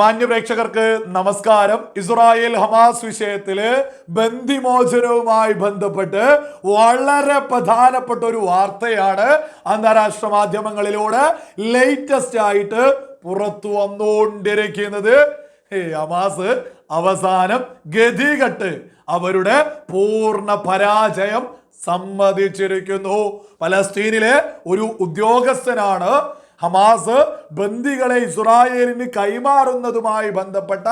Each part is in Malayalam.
മാന്യപ്രേക്ഷകർക്ക് നമസ്കാരം. ഇസ്രായേൽ ഹമാസ് വിഷയത്തിൽ ബന്ധിമോചനവുമായി ബന്ധപ്പെട്ട് വളരെ പ്രധാനപ്പെട്ട ഒരു വാർത്തയാണ് അന്താരാഷ്ട്ര മാധ്യമങ്ങളിലൂടെ ലേറ്റസ്റ്റ് ആയിട്ട് പുറത്തു വന്നുകൊണ്ടിരിക്കുന്നത്. ഹമാസ് അവസാനം ഗതികെട്ട് അവരുടെ പൂർണ പരാജയം സമ്മതിച്ചിരിക്കുന്നു. പലസ്തീനിലെ ഒരു ഉദ്യോഗസ്ഥനാണ് ഹമാസ് ബന്ദികളെ ഇസ്രായേലിന് കൈമാറുന്നതുമായി ബന്ധപ്പെട്ട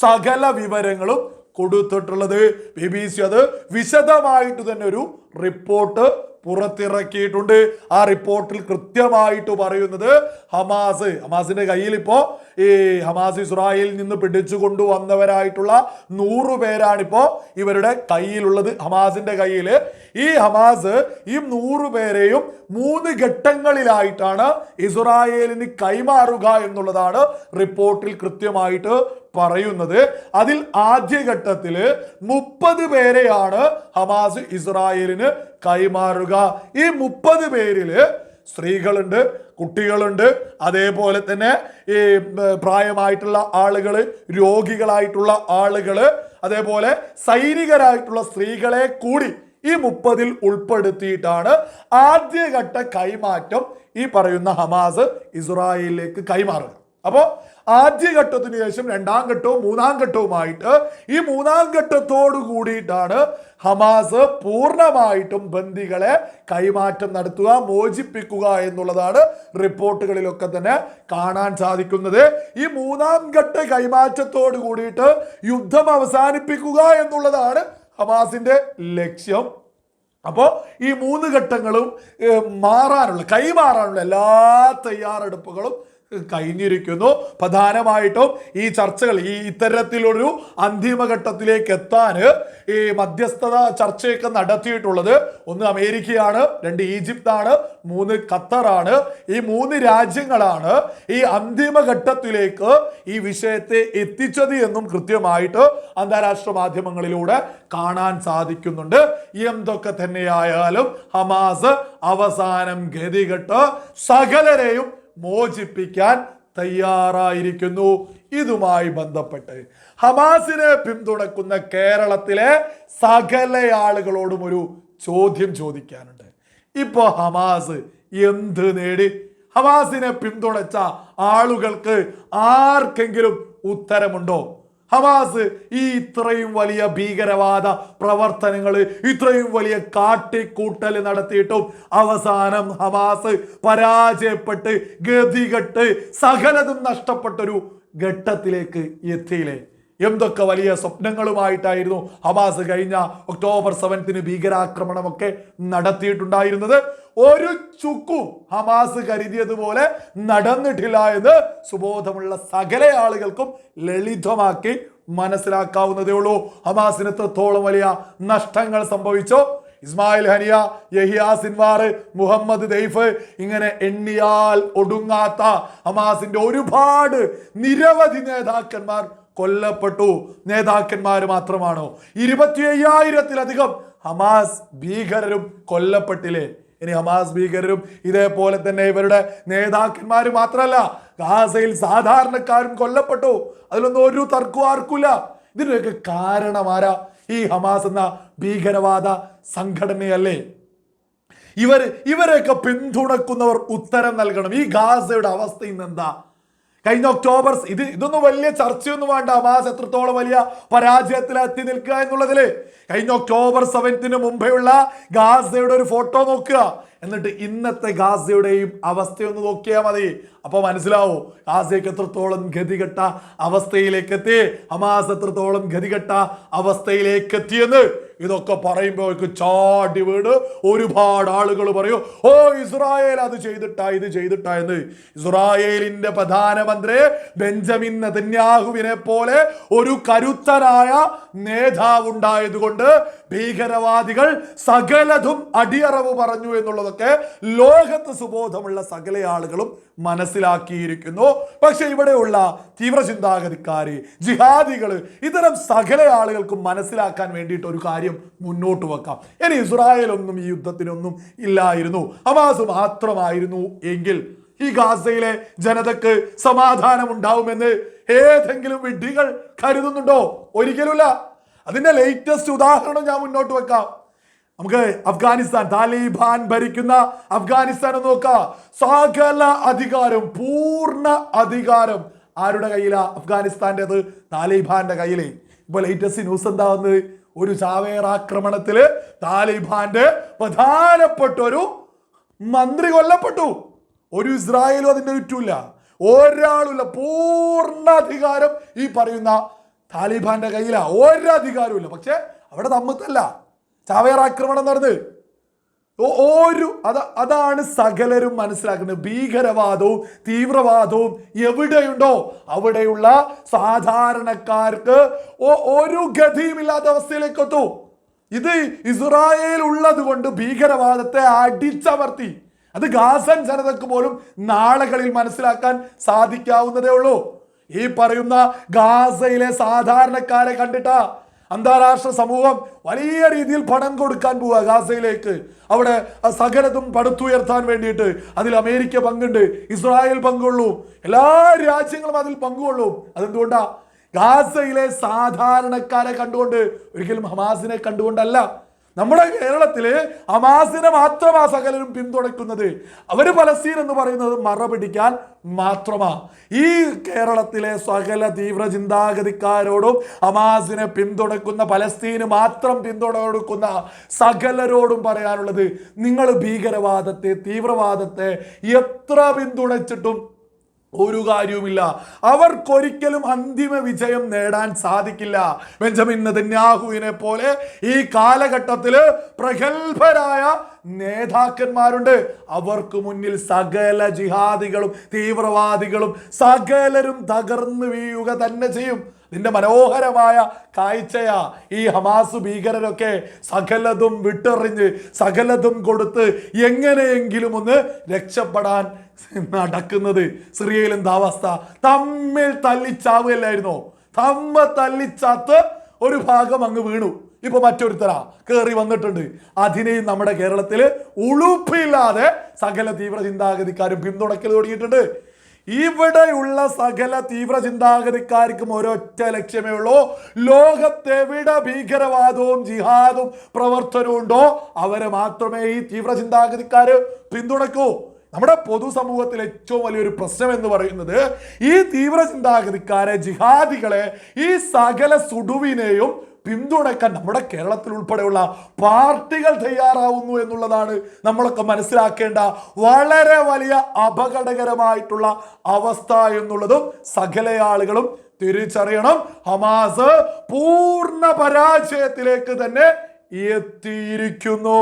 സകല വിവരങ്ങളും കൊടുത്തിട്ടുള്ളത്. ബി ബി സി അത് വിശദമായിട്ട് തന്നെ ഒരു റിപ്പോർട്ട് പുറത്തിറക്കിയിട്ടുണ്ട്. ആ റിപ്പോർട്ടിൽ കൃത്യമായിട്ട് പറയുന്നത് ഹമാസ് ഹമാസിന്റെ കയ്യിൽ ഇപ്പോ ഈ ഹമാസ് ഇസ്രായേലിൽ നിന്ന് പിടിച്ചു കൊണ്ടുവന്നവരായിട്ടുള്ള നൂറു പേരാണിപ്പോ ഇവരുടെ കയ്യിലുള്ളത്. ഹമാസിന്റെ കയ്യിൽ ഈ ഹമാസ് ഈ നൂറു പേരെയും മൂന്ന് ഘട്ടങ്ങളിലായിട്ടാണ് ഇസ്രായേലിന് കൈമാറുക എന്നുള്ളതാണ് റിപ്പോർട്ടിൽ കൃത്യമായിട്ട് പറയുന്നത്. അതിൽ ആദ്യഘട്ടത്തിൽ മുപ്പത് പേരെയാണ് ഹമാസ് ഇസ്രായേലിന് കൈമാറുക. ഈ മുപ്പത് പേരിൽ സ്ത്രീകളുണ്ട് കുട്ടികളുണ്ട്. അതേപോലെ തന്നെ ഈ പ്രായമായിട്ടുള്ള ആളുകൾ രോഗികളായിട്ടുള്ള ആളുകൾ അതേപോലെ സൈനികരായിട്ടുള്ള സ്ത്രീകളെ കൂടി ഈ മുപ്പതിൽ ഉൾപ്പെടുത്തിയിട്ടാണ് ആദ്യഘട്ട കൈമാറ്റം ഈ പറയുന്ന ഹമാസ് ഇസ്രായേലിലേക്ക് കൈമാറുക അപ്പോൾ ആദ്യഘട്ടത്തിന് ശേഷം രണ്ടാം ഘട്ടവും മൂന്നാം ഘട്ടവുമായിട്ട് ഈ മൂന്നാം ഘട്ടത്തോട് കൂടിയിട്ടാണ് ഹമാസ് പൂർണമായിട്ടും ബന്ദികളെ കൈമാറ്റം നടത്തുക മോചിപ്പിക്കുക എന്നുള്ളതാണ് റിപ്പോർട്ടുകളിലൊക്കെ തന്നെ കാണാൻ സാധിക്കുന്നത്. ഈ മൂന്നാം ഘട്ട കൈമാറ്റത്തോട് കൂടിയിട്ട് യുദ്ധം അവസാനിപ്പിക്കുക എന്നുള്ളതാണ് ഹമാസിന്റെ ലക്ഷ്യം. അപ്പോൾ ഈ മൂന്ന് ഘട്ടങ്ങളും മാറാനുള്ള കൈമാറാനുള്ള എല്ലാ തയ്യാറെടുപ്പുകളും കഴിഞ്ഞിരിക്കുന്നു. പ്രധാനമായിട്ടും ഈ ചർച്ചകൾ ഈ ഇത്തരത്തിലൊരു അന്തിമഘട്ടത്തിലേക്ക് എത്താൻ ഈ മധ്യസ്ഥത ചർച്ചയൊക്കെ നടത്തിയിട്ടുള്ളത് ഒന്ന് അമേരിക്കയാണ് രണ്ട് ഈജിപ്താണ് മൂന്ന് ഖത്തറാണ്. ഈ മൂന്ന് രാജ്യങ്ങളാണ് ഈ അന്തിമഘട്ടത്തിലേക്ക് ഈ വിഷയത്തെ എത്തിച്ചത് എന്നും കൃത്യമായിട്ട് അന്താരാഷ്ട്ര മാധ്യമങ്ങളിലൂടെ കാണാൻ സാധിക്കുന്നുണ്ട്. എന്തൊക്കെ തന്നെയായാലും ഹമാസ് അവസാനം ഗതികെട്ട് സകലരെയും മോചിപ്പിക്കാൻ തയ്യാറായിരിക്കുന്നു. ഇതുമായി ബന്ധപ്പെട്ട് ഹമാസിനെ പിന്തുണക്കുന്ന കേരളത്തിലെ സകല ആളുകളോടും ഒരു ചോദ്യം ചോദിക്കാനുണ്ട്. ഇപ്പൊ ഹമാസ് എന്ത് നേടി? ഹമാസിനെ പിന്തുണച്ച ആളുകൾക്ക് ആർക്കെങ്കിലും ഉത്തരമുണ്ടോ? ഹമാസ് ഈ ഇത്രയും വലിയ ഭീകരവാദ പ്രവർത്തനങ്ങൾ ഇത്രയും വലിയ കാട്ടിക്കൂട്ടൽ നടത്തിയിട്ടും അവസാനം ഹമാസ് പരാജയപ്പെട്ട് ഗതികെട്ട് സകലതും നഷ്ടപ്പെട്ടൊരു ഘട്ടത്തിലേക്ക് എത്തിയില്ലേ? എന്തൊക്കെ വലിയ സ്വപ്നങ്ങളുമായിട്ടായിരുന്നു ഹമാസ് കഴിഞ്ഞ ഒക്ടോബർ സെവൻത്തിന് ഭീകരാക്രമണമൊക്കെ നടത്തിയിട്ടുണ്ടായിരുന്നത്. ഒരു ചുക്കും ഹമാസ് കരുതിയതുപോലെ നടന്നിട്ടില്ല എന്ന് സുബോധമുള്ള സകല ആളുകൾക്കും ലളിതമാക്കി മനസ്സിലാക്കാവുന്നതേ ഉള്ളൂ. ഹമാസിന് എത്രത്തോളം വലിയ നഷ്ടങ്ങൾ സംഭവിച്ചോ? Ismail Haniyeh Yahya Sinwar Mohammed Deif ഇങ്ങനെ എണ്ണിയാൽ ഒടുങ്ങാത്ത ഹമാസിന്റെ ഒരുപാട് നിരവധി നേതാക്കന്മാർ കൊല്ലപ്പെട്ടു. നേതാക്കന്മാർ മാത്രമാണോ? ഇരുപത്തി അയ്യായിരത്തിലധികം ഹമാസ് ഭീകരരും കൊല്ലപ്പെട്ടില്ലേ? ഇനി ഹമാസ് ഭീകരരും ഇതേപോലെ തന്നെ ഇവരുടെ നേതാക്കന്മാർ മാത്രമല്ല ഗാസയിൽ സാധാരണക്കാരും കൊല്ലപ്പെട്ടു. അതിലൊന്നും ഒരു തർക്കവും ആർക്കില്ല ഇതിനൊക്കെ കാരണമാരാ ഈ ഹമാസ് എന്ന ഭീകരവാദ സംഘടനയല്ലേ? ഇവർ ഇവരെയൊക്കെ പിന്തുണക്കുന്നവർ ഉത്തരം നൽകണം. ഈ ഗാസയുടെ അവസ്ഥ ഇന്ന് എന്താ കഴിഞ്ഞ ഒക്ടോബർ ഇത് ഇതൊന്നും വലിയ ചർച്ചയൊന്നും വേണ്ട. ഹമാസ് എത്രത്തോളം വലിയ പരാജയത്തിൽ എത്തി നിൽക്കുക എന്നുള്ളതിൽ കഴിഞ്ഞ ഒക്ടോബർ സെവൻത്തിന് മുമ്പെയുള്ള ഗാസയുടെ ഒരു ഫോട്ടോ നോക്കുക. എന്നിട്ട് ഇന്നത്തെ ഗാസയുടെയും അവസ്ഥയൊന്ന് നോക്കിയാൽ മതി. അപ്പൊ മനസ്സിലാവൂ ഗാസയ്ക്ക് എത്രത്തോളം ഗതികെട്ട അവസ്ഥയിലേക്ക് എത്തി ഹമാസ് എത്രത്തോളം ഗതികെട്ട അവസ്ഥയിലേക്ക് എത്തിയെന്ന് ഇതൊക്കെ പറയുമ്പോൾ ചാടി വീട് ഒരുപാട് ആളുകൾ പറയും ഓ ഇസ്രായേൽ അത് ചെയ്തിട്ടാ ഇത് ചെയ്തിട്ടാ എന്ന്. ഇസ്രായേലിന്റെ പ്രധാനമന്ത്രി ബെഞ്ചമിൻ നെതന്യാഹുവിനെ പോലെ ഒരു കരുത്തനായ നേതാവ് ഉണ്ടായതുകൊണ്ട് ഭീകരവാദികൾ സകലതും അടിയറവ് പറഞ്ഞു എന്നുള്ളതൊക്കെ ലോകത്ത് സുബോധമുള്ള സകല ആളുകളും മനസ്സിലാക്കിയിരിക്കുന്നു. പക്ഷെ ഇവിടെയുള്ള തീവ്ര ജിഹാദികൾ ഇത്തരം സകല ആളുകൾക്കും മനസ്സിലാക്കാൻ വേണ്ടിയിട്ട് ഒരു കാര്യം മുന്നോട്ട് വെക്കാം. ഇനി ഇസ്രായേലൊന്നും ഈ യുദ്ധത്തിനൊന്നും ഇല്ലായിരുന്നു. ഹമാസ് മാത്രമായിരുന്നു എങ്കിൽ ഈ ഗാസയിലെ ജനതക്ക് സമാധാനം ഉണ്ടാവുമെന്ന് ഏതെങ്കിലും വിഡ്ഢികൾ കരുതുന്നുണ്ടോ? ഒരിക്കലുമില്ല. അതിന്റെ ലേറ്റസ്റ്റ് ഉദാഹരണം ഞാൻ മുന്നോട്ട് വെക്കാം. നമുക്ക് അഫ്ഗാനിസ്ഥാൻ താലിബാൻ ഭരിക്കുന്ന അഫ്ഗാനിസ്ഥാൻ നോക്കാം. സകല അധികാരം പൂർണ അധികാരം ആരുടെ കയ്യിലാ? അഫ്ഗാനിസ്ഥാന്റെത് താലിബാന്റെ കയ്യിലേ. ഇപ്പൊ ലേറ്റസ്റ്റ് ന്യൂസ് എന്താ വന്നത്? ഒരു ചാവേർ ആക്രമണത്തിൽ താലിബാന്റെ പ്രധാനപ്പെട്ട ഒരു മന്ത്രി കൊല്ലപ്പെട്ടു. ഒരു ഇസ്രായേലും അതിന്റെ ചുറ്റുമില്ല. ഒരാളുമില്ല. പൂർണ അധികാരം ഈ പറയുന്ന താലിബാന്റെ കയ്യിലാ. ഒരധികാരവും ഇല്ല പക്ഷെ അവിടെ നമ്മത്തല്ല ചാവേർ ആക്രമണം നടന്ന്. ഒരു അത് അതാണ് സകലരും മനസ്സിലാക്കുന്നത്. ഭീകരവാദവും തീവ്രവാദവും എവിടെയുണ്ടോ? അവിടെയുള്ള സാധാരണക്കാർക്ക് ഒരു ഗതിയുമില്ലാത്ത അവസ്ഥയിലേക്ക് എത്തു. ഇത് ഇസ്രായേൽ ഉള്ളത് കൊണ്ട് ഭീകരവാദത്തെ അടിച്ചമർത്തി. അത് ഗാസൻ ജനതക്ക് പോലും നാളുകളിൽ മനസ്സിലാക്കാൻ സാധിക്കാവുന്നതേ ഉള്ളൂ. ഈ പറയുന്ന ഗാസയിലെ സാധാരണക്കാരെ കണ്ടിട്ടാ അന്താരാഷ്ട്ര സമൂഹം വലിയ രീതിയിൽ പണം കൊടുക്കാൻ പോവുക ഗാസയിലേക്ക്. അവിടെ സകലതും പടുത്തുയർത്താൻ വേണ്ടിയിട്ട് അതിൽ അമേരിക്ക പങ്കുണ്ട് ഇസ്രായേൽ പങ്കുള്ളൂ എല്ലാ രാജ്യങ്ങളും അതിൽ പങ്കുകൊള്ളും അതെന്തുകൊണ്ടാ? ഗാസയിലെ സാധാരണക്കാരെ കണ്ടുകൊണ്ട് ഒരിക്കലും ഹമാസിനെ കണ്ടുകൊണ്ടല്ല. നമ്മുടെ കേരളത്തിൽ ഹമാസിനെ മാത്രമാ സകലരും പിന്തുണയ്ക്കുന്നത്. അവർ പലസ്തീൻ എന്ന് പറയുന്നത് മറ പിടിക്കാൻ മാത്രമാ. ഈ കേരളത്തിലെ സകല തീവ്ര ചിന്താഗതിക്കാരോടും ഹമാസിനെ പിന്തുണയ്ക്കുന്ന പലസ്തീന് മാത്രം പിന്തുണ കൊടുക്കുന്ന സകലരോടും പറയാനുള്ളത് നിങ്ങൾ ഭീകരവാദത്തെ തീവ്രവാദത്തെ എത്ര പിന്തുണച്ചിട്ടും ഒരു കാര്യവുമില്ല. അവർക്കൊരിക്കലും അന്തിമ വിജയം നേടാൻ സാധിക്കില്ല. ബെഞ്ചമിൻ നെതന്യാഹുവിനെ പോലെ ഈ കാലഘട്ടത്തിൽ പ്രഗത്ഭരായ നേതാക്കന്മാരുണ്ട്. അവർക്ക് മുന്നിൽ സകല ജിഹാദികളും തീവ്രവാദികളും സകലരും തകർന്നു വീഴുക തന്നെ ചെയ്യും. ഇതിന്റെ മനോഹരമായ കാഴ്ചയാ ഈ ഹമാസ് ഭീകരരൊക്കെ സകലതും വിട്ടെറിഞ്ഞ് സകലതും കൊടുത്ത് എങ്ങനെയെങ്കിലും ഒന്ന് രക്ഷപ്പെടാൻ നടക്കുന്നത് സിറിയയിൽ എന്താ അവസ്ഥ തമ്മിൽ തല്ലിച്ചാവുകയല്ലായിരുന്നോ? തമ്മ തല്ലിച്ചാത്ത് ഒരു ഭാഗം അങ്ങ് വീണു. ഇപ്പൊ മറ്റൊരുത്തരാ കയറി വന്നിട്ടുണ്ട്. അതിനെയും നമ്മുടെ കേരളത്തിൽ ഉളുപ്പില്ലാതെ സകല തീവ്ര ചിന്താഗതിക്കാരും പിന്തുണയ്ക്കൽ തുടങ്ങിയിട്ടുണ്ട് ഇവിടെയുള്ള സകല തീവ്ര ചിന്താഗതിക്കാർക്കും ഒരൊറ്റ ലക്ഷ്യമേ ഉള്ളൂ. ലോകത്തെവിടെ ഭീകരവാദവും ജിഹാദും പ്രവർത്തനവും ഉണ്ടോ അവരെ മാത്രമേ ഈ തീവ്ര ചിന്താഗതിക്കാർ പിന്തുണക്കൂ നമ്മുടെ പൊതുസമൂഹത്തിൽ ഏറ്റവും വലിയൊരു പ്രശ്നം എന്ന് പറയുന്നത് ഈ തീവ്ര ചിന്താഗതിക്കാരെ ജിഹാദികളെ ഈ സകല സുഡുവിനെയും പിന്തുണയ്ക്കാൻ നമ്മുടെ കേരളത്തിൽ ഉൾപ്പെടെയുള്ള പാർട്ടികൾ തയ്യാറാവുന്നു എന്നുള്ളതാണ് നമ്മളൊക്കെ മനസ്സിലാക്കേണ്ട വളരെ വലിയ അപകടകരമായിട്ടുള്ള അവസ്ഥ എന്നുള്ളതും സകല ആളുകളും തിരിച്ചറിയണം. ഹമാസ് പൂർണ പരാജയത്തിലേക്ക് തന്നെ എത്തിയിരിക്കുന്നു.